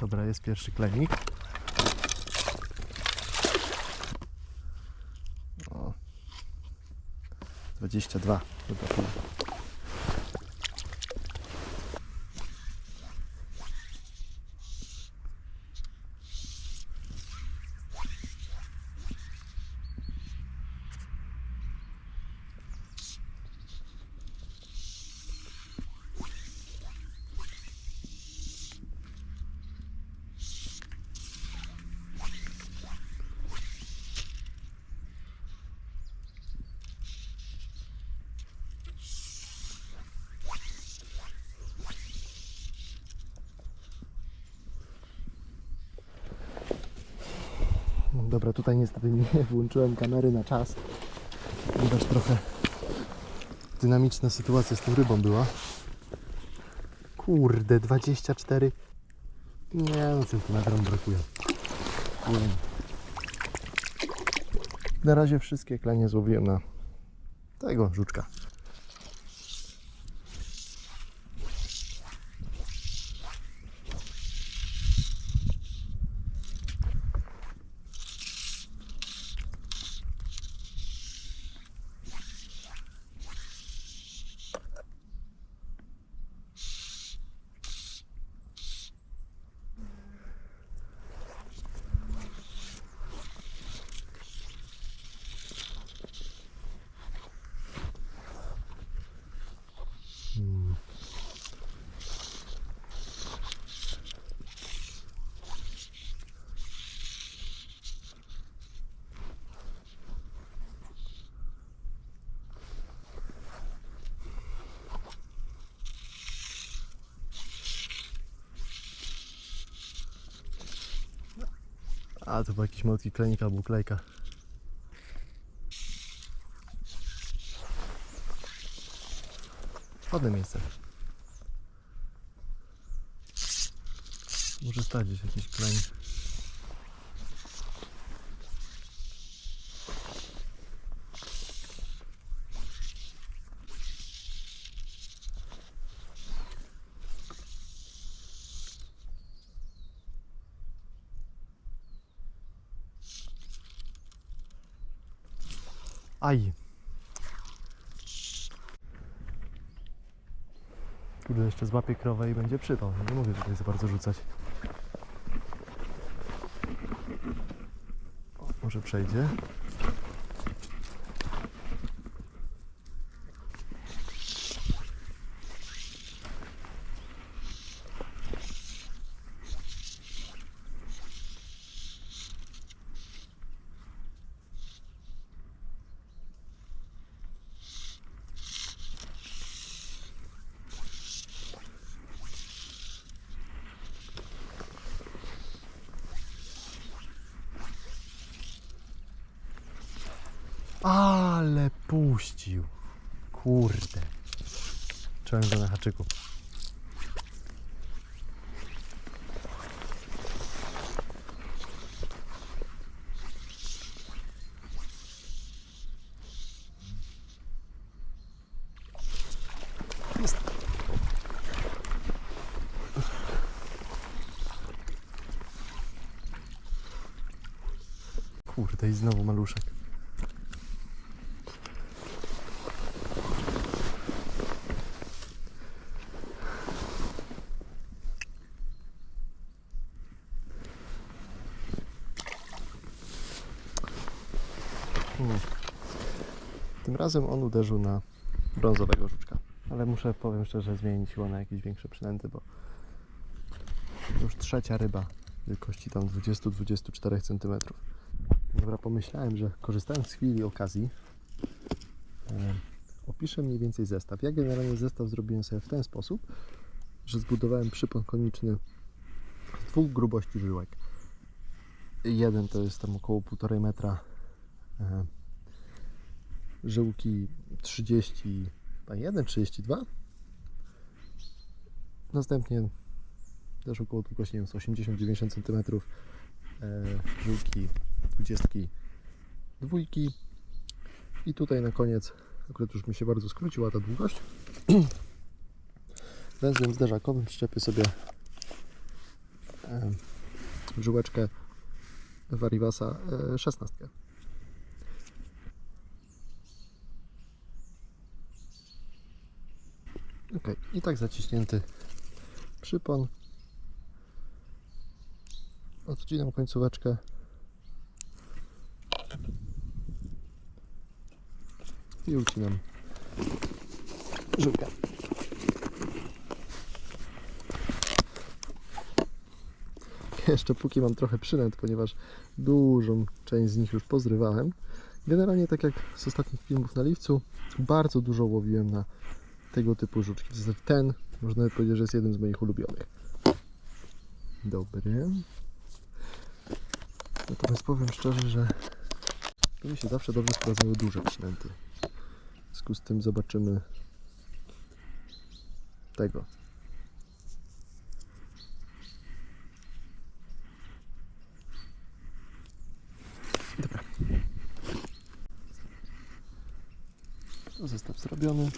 Dobra, jest pierwszy klenik. O. 22. Chyba Dobra, tutaj niestety nie włączyłem kamery na czas, ponieważ trochę dynamiczna sytuacja z tą rybą była. Kurde, 24. Nie no, centymetrom brakuje. Nie. Na razie wszystkie klenie złowiłem na tego żuczka. A to był jakiś malutki klenik albo klejka. Ładne miejsce. Może stać gdzieś jakiś klenik. Aj. Kurde, jeszcze złapię krowę i będzie przypał. Nie mogę tutaj za bardzo rzucać. O, może przejdzie. Ale puścił. Kurde. Go na haczyku. Jest. Kurde, i znowu maluszek. Hmm. Tym razem on uderzył na brązowego żuczka. Ale muszę, powiem szczerze, zmienić siłę na jakieś większe przynęty, bo już trzecia ryba wielkości tam 20-24 cm. Dobra, pomyślałem, że korzystając z chwili okazji opiszę mniej więcej zestaw. Ja generalnie zestaw zrobiłem sobie w ten sposób, że zbudowałem przypon koniczny z dwóch grubości żyłek. Jeden to jest tam około 1,5 metra żyłki 31, 32. Następnie też około długości nie wiem, z 80-90 cm e, żyłki 22. I tutaj na koniec, akurat już mi się bardzo skróciła ta długość. Węzłem zderzakowym przyczepię sobie e, żyłeczkę Varivasa e, 16. Ok, i tak zaciśnięty przypon. Odcinam końcóweczkę. I ucinam żyłkę. Jeszcze póki mam trochę przynęt, ponieważ dużą część z nich już pozrywałem. Generalnie tak jak z ostatnich filmów na liwcu, bardzo dużo łowiłem na tego typu żuczki. Ten, można nawet powiedzieć, że jest jeden z moich ulubionych. Dobry. Natomiast powiem szczerze, że to mi się zawsze dobrze sprawdzały duże przynęty. W związku z tym zobaczymy tego. Dobra. Zestaw zrobiony.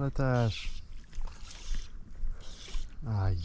Ale też. Aj.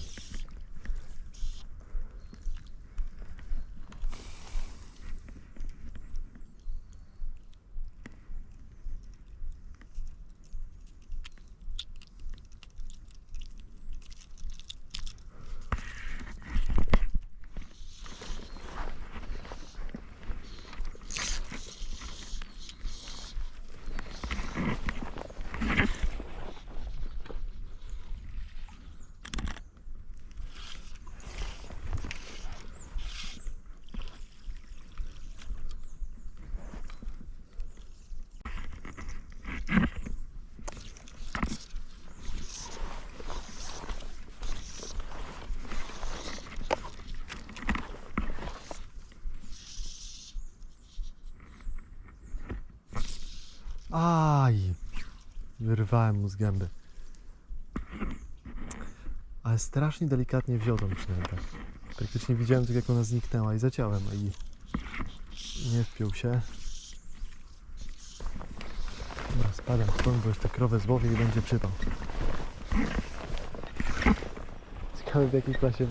Aj. Wyrwałem mu z gęby. Ale strasznie delikatnie wziął tą przynętę. Praktycznie widziałem tak jak ona zniknęła i zaciąłem i nie wpiął się. Dobra, spadam stąd, bo jeszcze krowę złowię i będzie przypał. Ciekawe w jakiej klasie...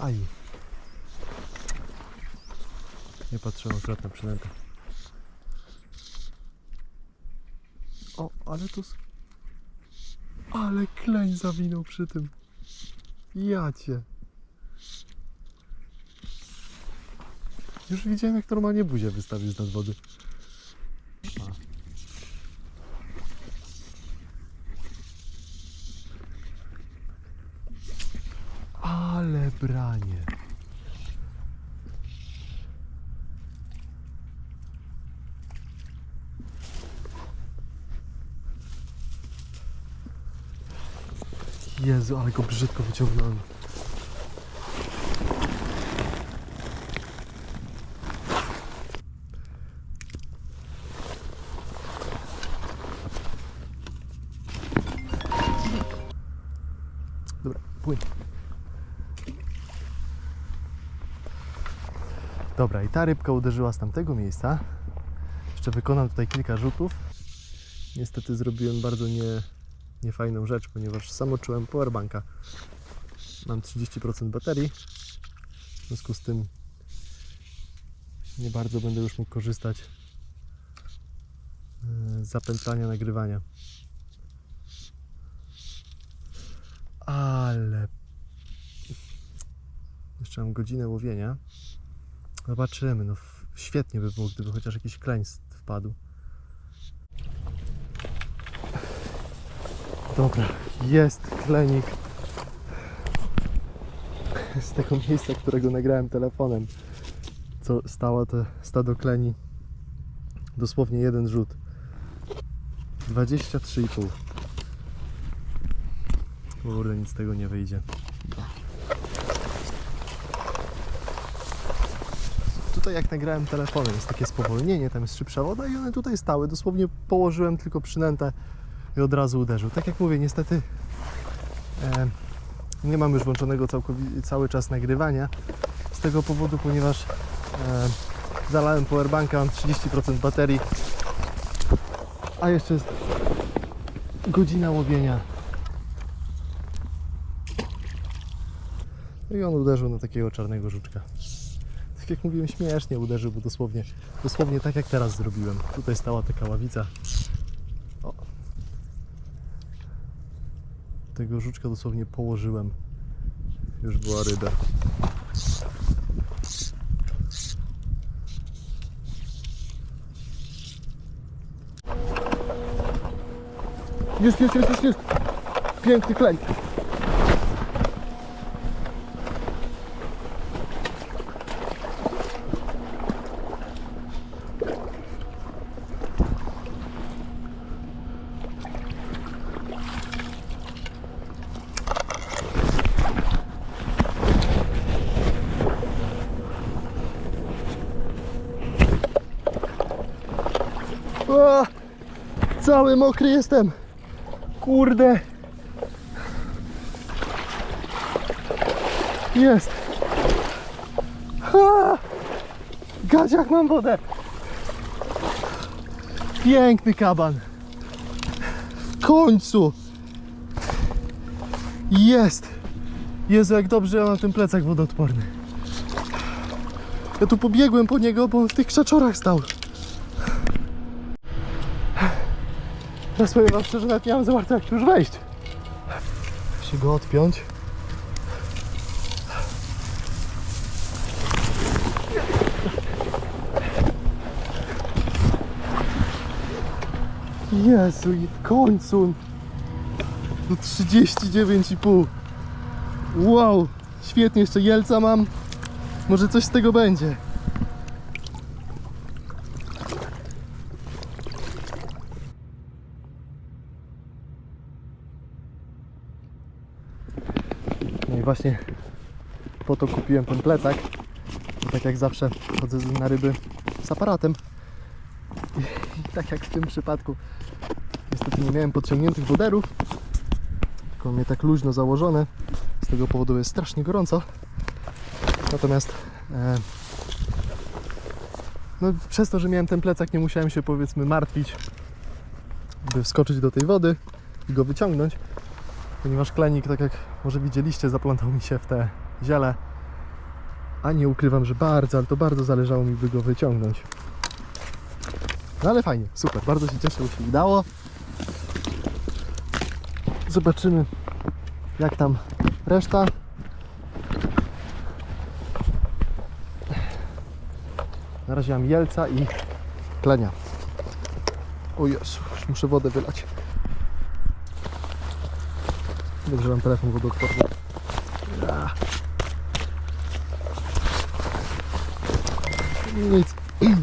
Aj. Nie patrzyłem akurat na przynętę. O, ale tu... Ale kleń zawinął przy tym. Ja cię. Już widziałem jak normalnie buzię wystawił z nad wody. A. Ale branie. Jezu, ale go brzydko wyciągnąłem. Dobra, płyń. Dobra, i ta rybka uderzyła z tamtego miejsca. Jeszcze wykonam tutaj kilka rzutów. Niestety zrobiłem bardzo nie, niefajną rzecz, ponieważ samoczyłem powerbanka. Mam 30% baterii. W związku z tym nie bardzo będę już mógł korzystać e, z zapętlania nagrywania. Ale jeszcze mam godzinę łowienia. Zobaczymy. No, świetnie by było, gdyby chociaż jakiś s- wpadł. Dobra, jest klenik z tego miejsca, którego nagrałem telefonem. Co stało to stado kleni. Dosłownie jeden rzut. 23,5. Kurde, nic z tego nie wyjdzie. Tutaj jak nagrałem telefonem jest takie spowolnienie, tam jest szybsza woda i one tutaj stały. Dosłownie położyłem tylko przynętę i od razu uderzył. Tak jak mówię, niestety e, nie mam już włączonego cały czas nagrywania z tego powodu, ponieważ e, zalałem powerbanka, mam 30% baterii, a jeszcze jest godzina łowienia. No I on uderzył na takiego czarnego żuczka. Tak jak mówiłem, śmiesznie uderzył, bo dosłownie, dosłownie tak jak teraz zrobiłem. Tutaj stała taka ławica. Tego żuczka dosłownie położyłem. Już była ryba. Jest, jest, jest, jest, jest. Piękny klej. O, cały mokry jestem. Kurde. Jest. Ha! Gadziach mam wodę. Piękny kaban. W końcu. Jest. Jezu, jak dobrze ja mam ten plecak wodoodporny. Ja tu pobiegłem po niego, bo on w tych krzaczorach stał. Ja powiem wam szczerze, nawet nie mam za bardzo jak już wejść. Się go odpiąć. Jezu i w końcu do 39,5 Wow, świetnie, jeszcze jelca mam Może coś z tego będzie No i właśnie po to kupiłem ten plecak. Bo tak jak zawsze chodzę na ryby z aparatem. I, I tak jak w tym przypadku niestety nie miałem podciągniętych woderów, tylko mnie tak luźno założone. Z tego powodu jest strasznie gorąco. Natomiast e, no, przez to, że miałem ten plecak, nie musiałem się powiedzmy martwić, by wskoczyć do tej wody i go wyciągnąć ponieważ klenik, tak jak może widzieliście, zaplątał mi się w te ziele. A nie ukrywam, że bardzo, ale to bardzo zależało mi, by go wyciągnąć. No ale fajnie, super, bardzo się cieszę, że się udało. Zobaczymy, jak tam reszta. Na razie mam jelca i klenia. O Jezu, już muszę wodę wylać. Dobrze mam telefon wodoodporny. Nic.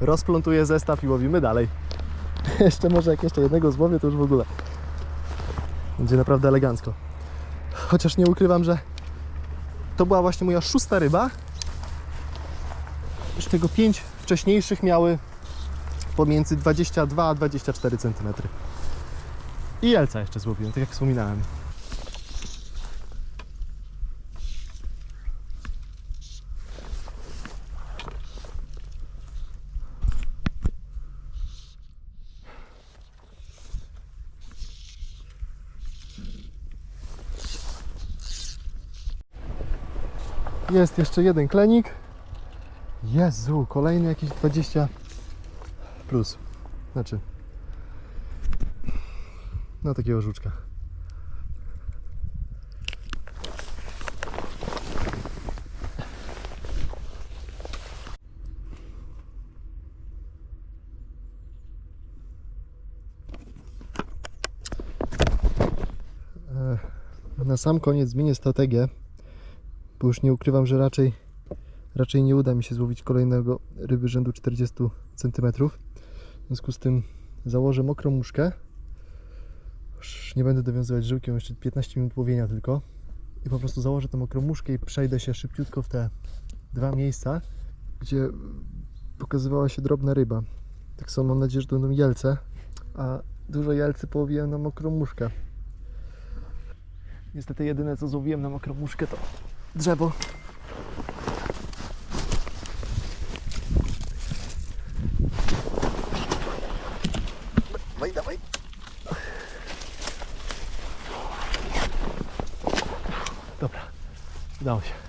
Rozplątuję zestaw i łowimy dalej. Jeszcze może jak jeszcze jednego złowię, to już w ogóle. Będzie naprawdę elegancko. Chociaż nie ukrywam, że to była właśnie moja szósta ryba. Z tego pięć wcześniejszych miały pomiędzy 22 a 24 cm. I jelca jeszcze złowiłem, tak jak wspominałem. Jest jeszcze jeden klenik. Jezu, kolejny jakieś 20 plus. Znaczy no takiego żuczka. E, Na sam koniec zmienię strategię, bo już nie ukrywam, że raczej, raczej nie uda mi się złowić kolejnego ryby rzędu 40 cm. W związku z tym założę mokrą muszkę. Już nie będę dowiązywać żyłkiem, jeszcze 15 minut łowienia tylko. I po prostu założę tę mokrą muszkę i przejdę się szybciutko w te dwa miejsca, gdzie pokazywała się drobna ryba. Tak samo mam nadzieję, że to będą jelce, a dużo jelcy połowiłem na mokrą muszkę. Niestety jedyne co złowiłem na mokrą muszkę to drzewo. Dobra, udało się.